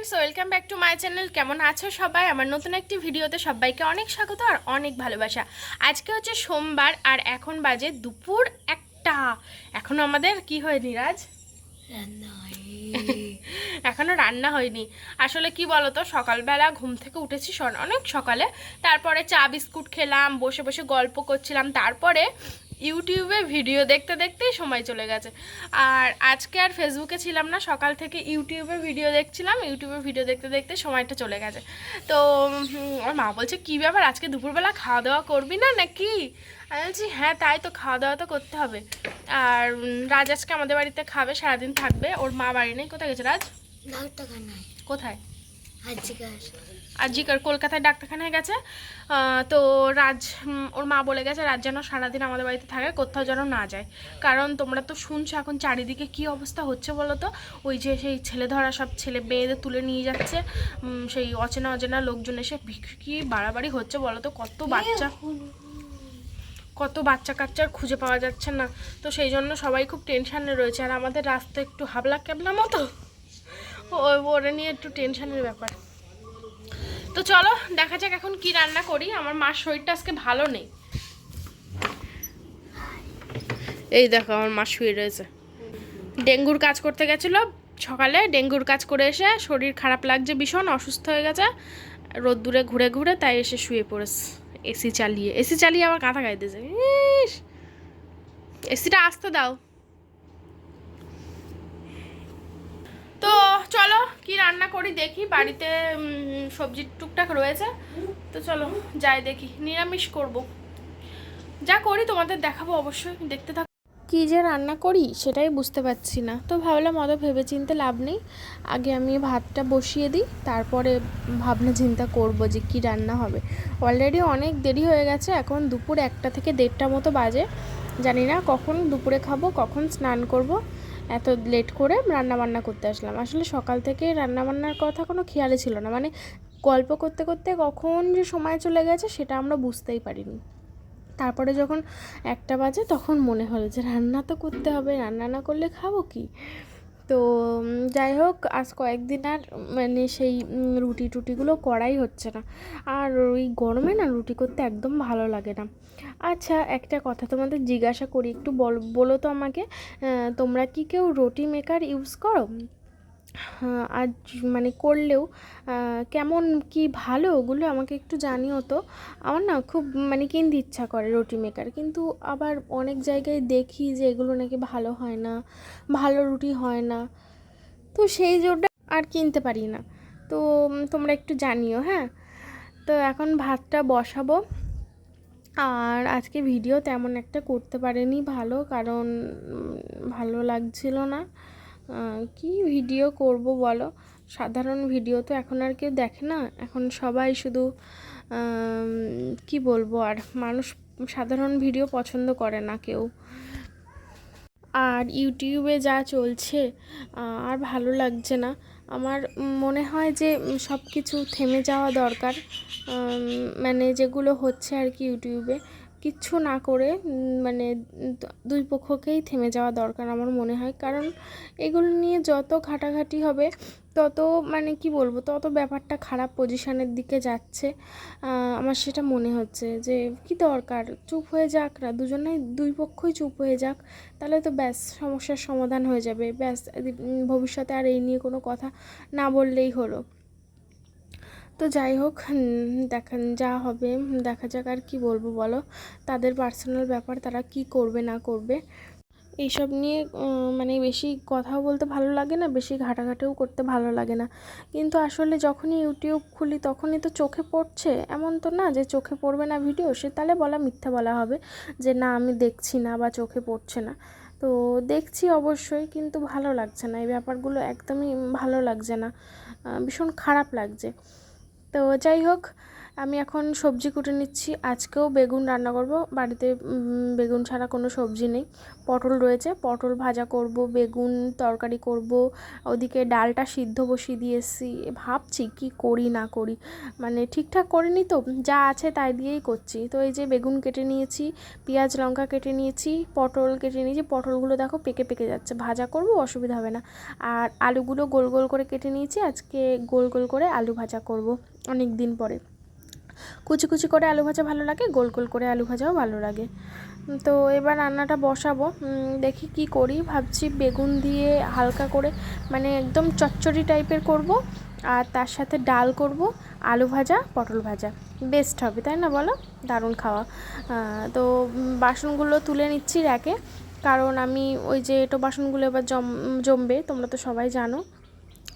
Friends welcome back to my channel. কেমন আছো সবাই? আমার নতুন একটি ভিডিওতে সবাইকে অনেক স্বাগত আর অনেক ভালোবাসা। আজকে হচ্ছে সোমবার আর এখন বাজে দুপুর একটা। এখনও আমাদের কি হয়নি রাজ? এখনও রান্না হয়নি। আসলে কি বলতো সকালবেলা ঘুম থেকে উঠেছি অনেক সকালে। তারপরে চা বিস্কুট খেলাম বসে বসে গল্প করছিলাম। তারপরে ইউটিউবে ভিডিও দেখতে দেখতেই সময় চলে গেছে। আর আজকে আর ফেসবুকে ছিলাম না সকাল থেকে ইউটিউবে ভিডিও দেখছিলাম ইউটিউবে ভিডিও দেখতে দেখতে সময়টা চলে গেছে। তো আমার মা বলছে কী ব্যাপার আজকে দুপুরবেলা খাওয়া দাওয়া করবি না নাকি? আমি বলছি হ্যাঁ তাই তো খাওয়া দাওয়া তো করতে হবে। আর রাজ আজকে আমাদের বাড়িতে খাবে সারাদিন থাকবে। ওর মা বাড়ি নেই কোথায় গেছে রাজ? কোথায়? আজিকার আজিকার কলকাতায় ডাক্তারখানায় গেছে। তো রাজ ওর মা বলে গেছে রাজ যেন সারাদিন আমাদের বাড়িতে থাকে কোথাও যেন না যায়। কারণ তোমরা তো শুনছো এখন চারিদিকে কি অবস্থা হচ্ছে বলো তো ওই যে সেই ছেলে ধরা সব ছেলে মেয়েদের তুলে নিয়ে যাচ্ছে। সেই অচেনা অচেনা লোকজন এসে কি বাড়াবাড়ি হচ্ছে বলো তো কত বাচ্চা কত বাচ্চা কাচ্চার খুঁজে পাওয়া যাচ্ছে না। তো সেই জন্য সবাই খুব টেনশানে রয়েছে। আর আমাদের রাস্তা একটু হাবলা ক্যাবলা মতো ওরে নিয়ে একটু টেনশানের ব্যাপার। তো চলো, দেখা যাক এখন কি রান্না করি। আমার মার শরীরটা আজকে ভালো নেই। এই দেখো, আমার মা শুয়ে রয়েছে। ডেঙ্গুর কাজ করতে গেছিল সকালে, ডেঙ্গুর কাজ করে এসে শরীর খারাপ লাগছে ভীষণ, অসুস্থ হয়ে গেছে। রোদ্দুরে ঘুরে ঘুরে তাই এসে শুয়ে পড়েছে এসি চালিয়ে। এসি চালিয়ে আবার কাঁথা গাইতেছে এসিটা আসতে দাও তো চলো, কি রান্না করি দেখি, বাড়িতে সবজি টুকটাক রয়েছে। তো চলো, যাই দেখি, নিরামিষ করব। যা করি তোমাদের দেখাবো অবশ্যই, দেখতে থাকো কী যে রান্না করি সেটাই বুঝতে পারছি না। তো ভাবলাম অত ভেবে চিনতে লাভ নেই। আগে আমি ভাতটা বসিয়ে দিই, তারপরে ভাবনা চিন্তা করব যে কি রান্না হবে। অলরেডি অনেক দেরি হয়ে গেছে, এখন দুপুর একটা থেকে দেড়টা মতো বাজে। জানি না কখন দুপুরে খাব, কখন স্নান করব। এত লেট করে রান্নাবান্না করতে আসলাম। আসলে সকাল থেকে রান্নাবান্নার কথা কোনো খেয়ালে ছিল না। মানে গল্প করতে করতে কখন যে সময় চলে গেছে সেটা আমরা বুঝতেই পারিনি। তারপরে যখন একটা বাজে তখন মনে হলো যে রান্না তো করতে হবে, রান্না না করলে খাব কি? তো যাই হোক, আজ কয়েকদিন আর মানে সেই রুটি টুটিগুলো করাই হচ্ছে না। আর ওই গরমে না রুটি করতে একদম ভালো লাগে না। আচ্ছা একটা কথা তোমাদের জিজ্ঞাসা করি, একটু বল তো আমাকে তোমরা কি কেউ রুটি মেকার ইউজ করো? হ্যাঁ, আর মানে করলেও কেমন কি ভালো ওগুলো আমাকে একটু জানিও তো। আমার না খুব মানে কিনতে ইচ্ছা করে রুটি মেকার কিন্তু আবার অনেক জায়গায় দেখি যে এগুলো নাকি ভালো হয় না ভালো রুটি হয় না। তো সেই জন্য আর কিনতে পারি না। তো তোমরা একটু জানিও হ্যাঁ? তো এখন ভাতটা বসাবো। আর আজকে ভিডিও তেমন একটা করতে পারিনি ভালো কারণ ভালো লাগছিল না। কি ভিডিও করব বলো? সাধারণ ভিডিও তো এখন আর কেউ দেখে না। এখন সবাই শুধু কি বলব আর, মানুষ সাধারণ ভিডিও পছন্দ করে না কেউ। আর ইউটিউবে যা চলছে আর ভালো লাগছে না। আমার মনে হয় যে সব কিছু থেমে যাওয়া দরকার। মানে যেগুলো হচ্ছে আর কি ইউটিউবে কিচ্ছু না করে মানে দুই পক্ষকেই থেমে যাওয়া দরকার আমার মনে হয়। কারণ এগুলো নিয়ে যত ঘাটাঘাটি হবে, তত মানে কি বলব, তত ব্যাপারটা খারাপ পজিশনের দিকে যাচ্ছে। আমার সেটা মনে হচ্ছে যে, কি দরকার? চুপ হয়ে যাক না দুজনেই, দুই পক্ষই চুপ হয়ে যাক, তাহলে তো ব্যাস, সমস্যার সমাধান হয়ে যাবে। ব্যাস ভবিষ্যতে আর এই নিয়ে কোনো কথা না বললেই হলো। তো যাই হোক উম, দেখা যা হবে দেখা যাক আর কি বলব বলো। তাদের পার্সোনাল ব্যাপার তারা কি করবে না করবে। এইসব নিয়ে মানে বেশি কথা বলতে ভালো লাগে না বেশি ঘাটাঘাটিও করতে ভালো লাগে না। কিন্তু আসলে যখনই ইউটিউব খুলি তখনই তো চোখে পড়ছে। এমন তো না যে চোখে পড়বে না ভিডিও সে তাহলে বলা মিথ্যা বলা হবে যে না আমি দেখছি না বা চোখে পড়ছে না। তো দেখছি অবশ্যই কিন্তু ভালো লাগছে না। এই ব্যাপারগুলো একদমই ভালো লাগছে না। ভীষণ খারাপ লাগছে। তো যাই হোক, আমি এখন সবজি কুটে নিচ্ছি। আজকেও বেগুন রান্না করব। বাড়িতে বেগুন ছাড়া কোনো সবজি নেই। পটল রয়েছে। পটল ভাজা করব, বেগুন তরকারি করব। ওদিকে ডালটা সিদ্ধ বসিয়ে দিয়ে এসেছি ভাবছি কি করি, না করি। মানে ঠিকঠাক করিনি তো। যা আছে তাই দিয়েই করছি। তো এই যে বেগুন কেটে নিয়েছি, পেঁয়াজ, লঙ্কা কেটে নিয়েছি, পটল কেটে নিয়েছি। পটলগুলো দেখো পেকে পেকে যাচ্ছে। ভাজা করব, অসুবিধা হবে না। আর আলুগুলো গোল গোল করে কেটে নিয়েছি। আজকে গোল গোল করে আলু ভাজা করব। অনেক দিন পরে। কুচি কুচি করে আলু ভাজা ভালো লাগে, গোল গোল করে আলু ভাজাও ভালো লাগে। তো এবার রান্নাটা বসাবো। দেখি কি করি। ভাবছি বেগুন দিয়ে হালকা করে মানে একদম চচ্চড়ি টাইপের করব, আর তার সাথে ডাল করব, আলু ভাজা, পটল ভাজা। বেস্ট হবে, তাই না বলো? দারুণ খাওয়া। তো বাসনগুলো তুলে নিচ্ছি র্যাকে। কারণ আমি ওই যে এটো বাসনগুলো এবার জম, জমবে, তোমরা তো সবাই জানো।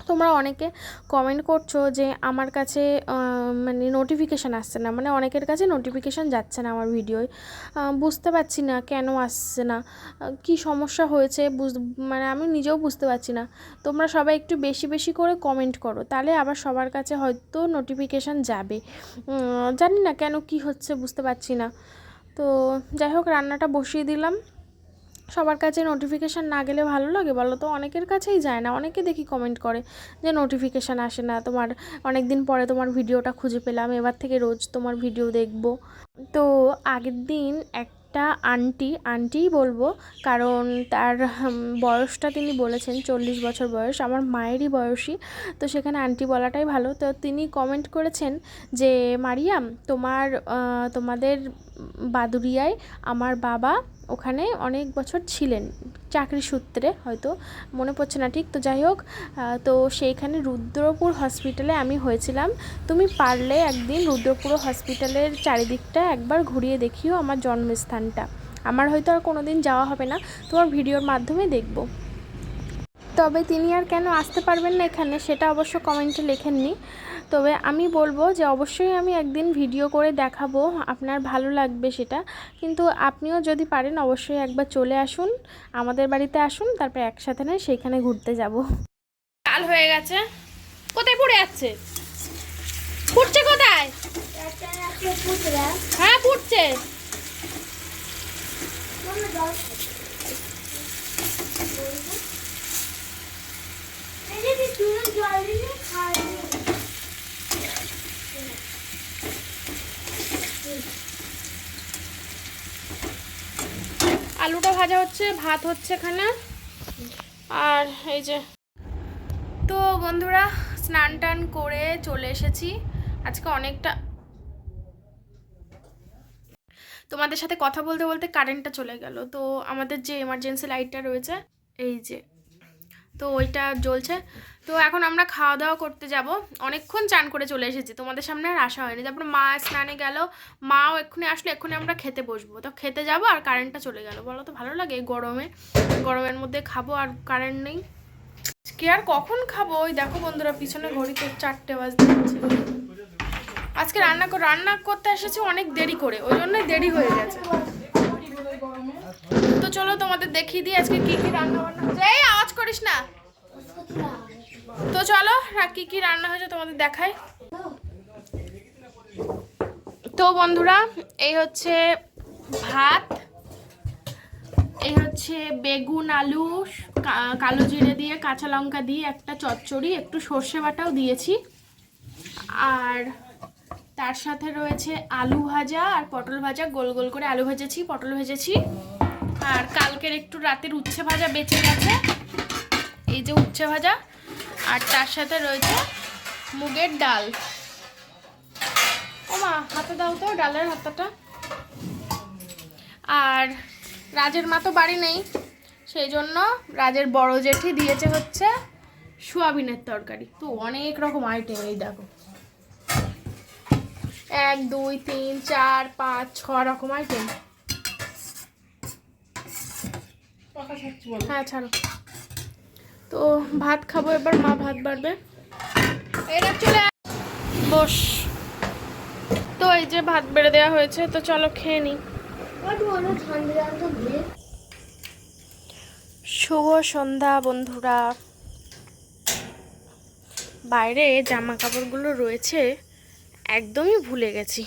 তোমরা অনেকে কমেন্ট করছ যে আমার কাছে মানে নোটিফিকেশান আসছে না। মানে অনেকের কাছে নোটিফিকেশান যাচ্ছে না আমার ভিডিওয় বুঝতে পারছি না কেন আসছে না। কী সমস্যা হয়েছে? বুঝ মানে আমি নিজেও বুঝতে পারছি না। তোমরা সবাই একটু বেশি বেশি করে কমেন্ট করো। তাহলে আবার সবার কাছে হয়তো নোটিফিকেশান যাবে। জানি না কেন কি হচ্ছে, বুঝতে পারছি না। তো যাই হোক, রান্নাটা বসিয়ে দিলাম। সবার কাছে নোটিফিকেশান না গেলে ভালো লাগে বলো তো অনেকের কাছেই যায় না, অনেকে দেখি কমেন্ট করে যে নোটিফিকেশান আসে না, তোমার অনেক দিন পরে তোমার ভিডিওটা খুঁজে পেলাম, এবার থেকে রোজ তোমার ভিডিও দেখব। তো আগের দিন একটা আন্টি আন্টিই বলব। কারণ তার বয়সটা তিনি বলেছেন চল্লিশ বছর বয়স। আমার মায়েরই বয়সী, তো সেখানে আন্টি বলাটাই ভালো। তো তিনি কমেন্ট করেছেন যে, মারিয়াম, তোমার তোমাদের বাদুরিয়ায় আমার বাবা ওখানে অনেক বছর ছিলেন। চাকরি সূত্রে হয়তো মনে পড়ছে না, ঠিক? তো যাই হোক তো সেইখানে রুদ্রপুর হসপিটালে আমি হয়েছিলাম। তুমি পারলে একদিন রুদ্রপুর হসপিটালের চারিদিকটা একবার ঘুরিয়ে দেখিও আমার জন্মস্থানটা। আমার হয়তো আর কোনো দিন যাওয়া হবে না, তোমার ভিডিওর মাধ্যমে দেখব। তবে তিনি আর কেন আসতে পারবেন না এখানে, সেটা অবশ্য কমেন্টে লেখেননি। তবে আমি বলব যে অবশ্যই আমি একদিন ভিডিও করে দেখাবো আপনার ভালো লাগবে সেটা। কিন্তু আপনিও যদি পারেন অবশ্যই একবার চলে আসুন আমাদের বাড়িতে আসুন তারপর একসাথে নয় সেইখানে ঘুরতে যাব। কাল হয়ে গেছে। কোথায় পড়ে যাচ্ছে ফুটছে কোথায়? হ্যাঁ ফুটছে আলুটা ভাজা হচ্ছে, ভাত হচ্ছে এখানে। আর এই যে তো বন্ধুরা, স্নান টান করে চলে এসেছি। আজকে অনেকটা তোমাদের সাথে কথা বলতে বলতে কারেন্টটা চলে গেল। তো আমাদের যে এমার্জেন্সি লাইটটা রয়েছে, এই যে তো ওইটা জ্বলছে। তো এখন আমরা খাওয়া দাওয়া করতে যাব। অনেকক্ষণ চান করে চলে এসেছি, তোমাদের সামনে আর আসা হয়নি। তারপর মা স্নানে গেল, মাও এক্ষুনি আসলে, এক্ষুনি আমরা খেতে বসবো। তো খেতে যাব আর কারেন্টটা চলে গেল। বলো তো, ভালো লাগে গরমে? গরমের মধ্যে খাব আর কারেন্ট নেই। আজকে আর কখন খাব? ওই দেখো বন্ধুরা, পিছনে ঘড়িতে চারটে বাজতে। আজকে রান্না রান্না করতে এসেছি অনেক দেরি করে, ওই জন্যই দেরি হয়ে গেছে। তো চলো তোমাদের দেখিয়ে দিই আজকে কি কি রান্না বান্না এই আওয়াজ করিস না। তো চলো কি কি রান্না হয়েছে তোমাদের দেখাই। তো বন্ধুরা, এই হচ্ছে ভাত, এই হচ্ছে বেগুন, আলু কালো জিরে দিয়ে, কাঁচা লঙ্কা দিয়ে একটা চচ্চড়ি, একটু সর্ষে বাটাও দিয়েছি। আর তার সাথে রয়েছে আলু ভাজা আর পটল ভাজা, গোল গোল করে আলু ভেজেছি, পটল ভেজেছি। আর কালকের একটু রাতের উচ্ছে ভাজা বেঁচে গেছে। এই যে উচ্ছে ভাজা আর তার সাথে রয়েছে মুগের ডাল। ও মা হাতে দাও তো ডালের হাতাটা। আর রাজের মা তো বাড়ি নেই সেই জন্য রাজের বড় জেঠি দিয়েছে হচ্ছে সোয়াবিনের তরকারি। তো অনেক রকম আইটেম এই দেখো। এক দুই তিন চার পাঁচ ছ রকম আইটেম হ্যাঁ ছাড়ো। তো ভাত খাব এবার, মা ভাত বাড়বে। বস। তো এই যে ভাত বেড়ে দেওয়া হয়েছে, তো চলো খেয়ে নিই শুভ সন্ধ্যা, বন্ধুরা। বাইরে জামা কাপড়গুলো রয়েছে, একদমই ভুলে গেছি।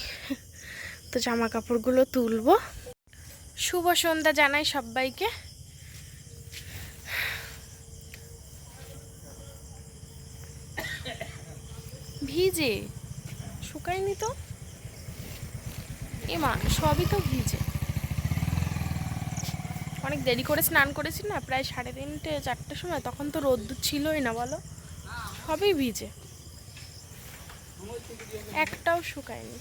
তো জামা কাপড়গুলো তুলবো। শুভ সন্ধ্যা জানাই সবাইকে। ভিজে। শুকায়নি তো? এমা, সবই তো ভিজে। অনেক দেরি করে স্নান করেছি না, প্রায় সাড়ে তিনটে, চারটের সময়, তখন তো রোদ্দুর ছিলই না, বলো? সবই ভিজে। একটাও শুকায়নি।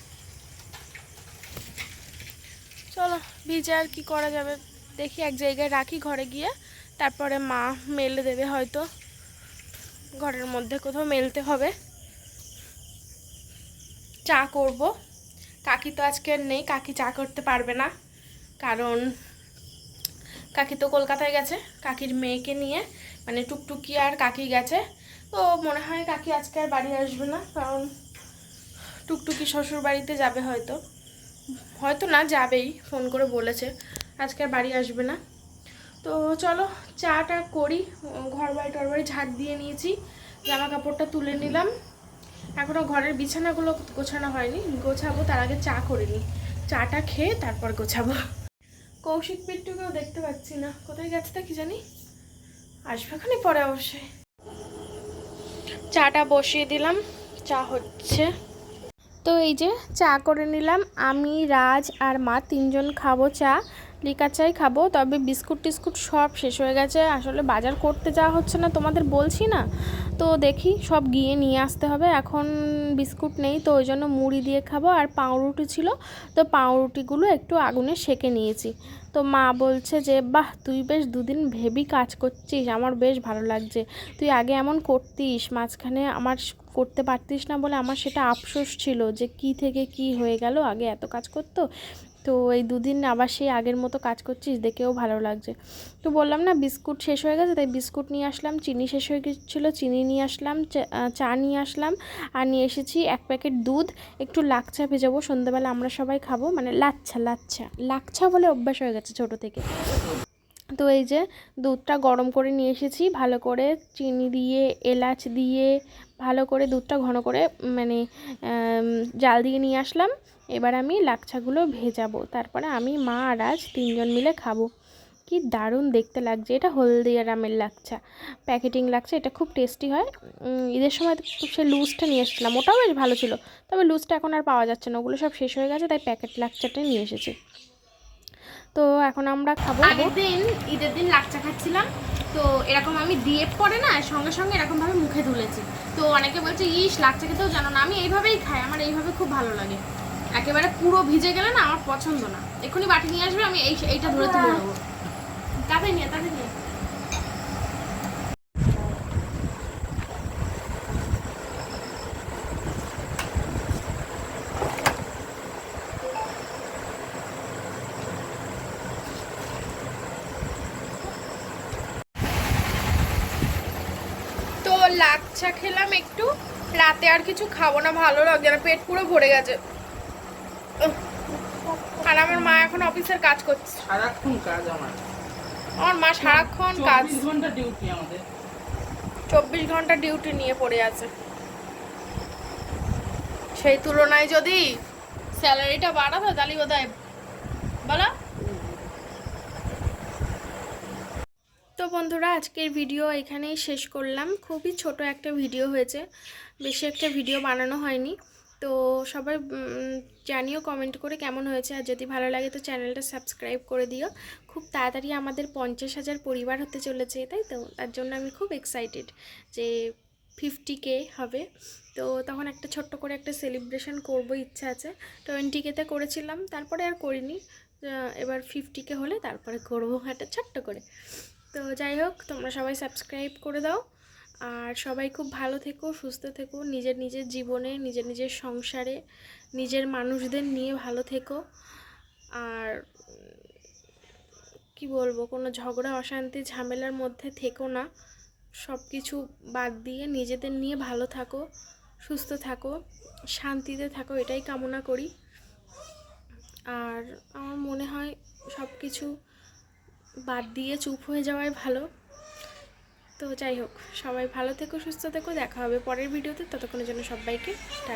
চলো, ভিজে আর কি করা যাবে? দেখি, এক জায়গায় রাখি ঘরে গিয়ে, তারপরে মা মেলে দেবে হয়তো। ঘরের মধ্যে কোথাও মেলতে হবে। চা করব। কাকি তো আজকে নেই, কাকি চা করতে পারবে না। কারণ কাকি তো কলকাতায় গেছে, কাকির মেয়েকে নিয়ে মানে টুকটুকি আর কাকি গেছে। তো মনে হয় কাকি আজকে আর বাড়ি আসবে না, কারণ টুকটুকি শ্বশুর বাড়িতে যাবে হয়তো। হয়তো না, যাবেই, ফোন করে বলেছে, আজকে আর বাড়ি আসবে না। তো চলো, চাটা করি ঘর বাড়ি টর বাড়ি ঝাড় দিয়ে নিয়েছি জামা কাপড়টা তুলে নিলাম। এখনও ঘরের বিছানাগুলো গোছানো হয়নি। গোছাবো, তার আগে চা করে নিই। চাটা খেয়ে তারপর গোছাবো। কৌশিক পিট্টুকেও দেখতে পাচ্ছি না। কোথায় গেছে তা কি জানি? আসবে খানি পরে অবশ্যই। চাটা বসিয়ে দিলাম। চা হচ্ছে। তো এই যে চা করে নিলাম। আমি, রাজ আর মা তিনজন খাব চা। লিকার চাই খাব, তবে বিস্কুট টিস্কুট সব শেষ হয়ে গেছে। আসলে বাজার করতে যাওয়া হচ্ছে না, তোমাদের বলছি না? তো দেখি, সব গিয়ে নিয়ে আসতে হবে। এখন বিস্কুট নেই, তো ওই জন্য মুড়ি দিয়ে খাব। আর পাউরুটি ছিল, তো পাউরুটিগুলো একটু আগুনে সেকে নিয়েছি। তো মা বলছে যে, বাহ, তুই বেশ দুদিন ভেবি কাজ করছিস, আমার বেশ ভালো লাগছে। তুই আগে এমন করতিস, মাঝখানে আমার করতে পারতিস না বলে আমার সেটা আফসোস ছিল যে, কি থেকে কি হয়ে গেল, আগে এত কাজ করতো? তো এই দুদিন আবার সেই আগের মতো কাজ করছিস, দেখেও ভালো লাগছে। তো বললাম না, বিস্কুট শেষ হয়ে গেছে, তাই বিস্কুট নিয়ে আসলাম, চিনি শেষ হয়ে গেছিল, চিনি নিয়ে আসলাম, চা- নিয়ে আসলাম, আর নিয়ে এসেছি এক প্যাকেট দুধ, একটু লাচ্ছা ভেজাবো, সন্ধ্যাবেলা আমরা সবাই খাব মানে লাচ্ছা লাচ্ছা লাচ্ছা বলে অভ্যাস হয়ে গেছে ছোটো থেকে। তো এই যে দুধটা গরম করে নিয়ে এসেছি, ভালো করে চিনি দিয়ে, এলাচ দিয়ে, ভালো করে দুধটা ঘন করে মানে জাল দিয়ে নিয়ে আসলাম। এবার আমি লাচ্ছাগুলো ভেজাবো। তারপরে আমি মা আর আজ তিনজন মিলে খাব। কি দারুণ দেখতে লাগছে। এটা হলদিয়ারামের লাচ্ছা প্যাকেটিং লাগছে এটা খুব টেস্টি হয়। ঈদের সময় সে লুজটা নিয়ে এসেছিলাম, ওটাও বেশ ভালো ছিল। তবে লুজটা এখন আর পাওয়া যাচ্ছে না, ওগুলো সব শেষ হয়ে গেছে, তাই প্যাকেট লাচ্চাটাই নিয়ে এসেছি। তো এখন আমরা খাব। আগের দিন ঈদের দিন লাচ্চা খাচ্ছিলাম। তো এরকম আমি দিয়ে পরে না সঙ্গে সঙ্গে এরকম ভাবে মুখে তুলেছি তো অনেকে বলছে ইস লাচ্চা খেতেও জানো না। আমি এইভাবেই খাই আমার এইভাবে খুব ভালো লাগে। একেবারে পুরো ভিজে গেলে না আমার পছন্দ না। এক্ষুনি বাটি নিয়ে আসবে আমি এই এইটা ধরে তুলে নেব। তাতে নিয়ে তাতে নিয়ে। লাচ্ছা খেলাম একটু। রাতে আর কিছু খাব না ভালো লাগছে না পেট পুরো ভরে গেছে। আর আমার মা এখন অফিসের কাজ করছে। সারাক্ষণ কাজ আমার। আমার মা সারাক্ষণ কাজ। ঘণ্টা ডিউটি আমাদের। চব্বিশ ঘণ্টা ডিউটি নিয়ে পড়ে আছে। সেই তুলনায় যদি স্যালারিটা বাড়াতো তাহলে বোধ হয় বলো? বন্ধুরা, আজকের ভিডিও এখানেই শেষ করলাম। খুবই ছোট একটা ভিডিও হয়েছে। বেশি একটা ভিডিও বানানো হয়নি। তো সবাই জানিও কমেন্ট করে কেমন হয়েছে। আর যদি ভালো লাগে তো চ্যানেলটা সাবস্ক্রাইব করে দিও। খুব তাড়াতাড়ি আমাদের পঞ্চাশ হাজার পরিবার হতে চলেছে, তাই তো? তার জন্য আমি খুব এক্সাইটেড যে ফিফটি কে হবে। তো তখন একটা ছোট্ট করে একটা সেলিব্রেশন করব, ইচ্ছা আছে। টোয়েন্টি কেতে করেছিলাম, তারপরে আর করিনি। এবার ফিফটি কে হলে তারপরে করব। একটা ছোট্ট করে। তো যাই হোক, তোমরা সবাই সাবস্ক্রাইব করে দাও। আর সবাই খুব ভালো থেকো, সুস্থ থেকো, নিজের নিজের জীবনে, নিজের নিজের সংসারে, নিজের মানুষদের নিয়ে ভালো থেকো। আর কি বলব, কোনো ঝগড়া, অশান্তি, ঝামেলার মধ্যে থেকো না। সব কিছু বাদ দিয়ে নিজেদের নিয়ে ভালো থাকো, সুস্থ থাকো, শান্তিতে থাকো, এটাই কামনা করি। আর আমার মনে হয় সব কিছু বাদ দিয়ে চুপ হয়ে যাওয়াই ভালো। তো যাই হোক, সবাই ভালো থেকো, সুস্থ থেকো, দেখা হবে পরের ভিডিওতে। ততক্ষণের জন্য সবাইকে টাটা।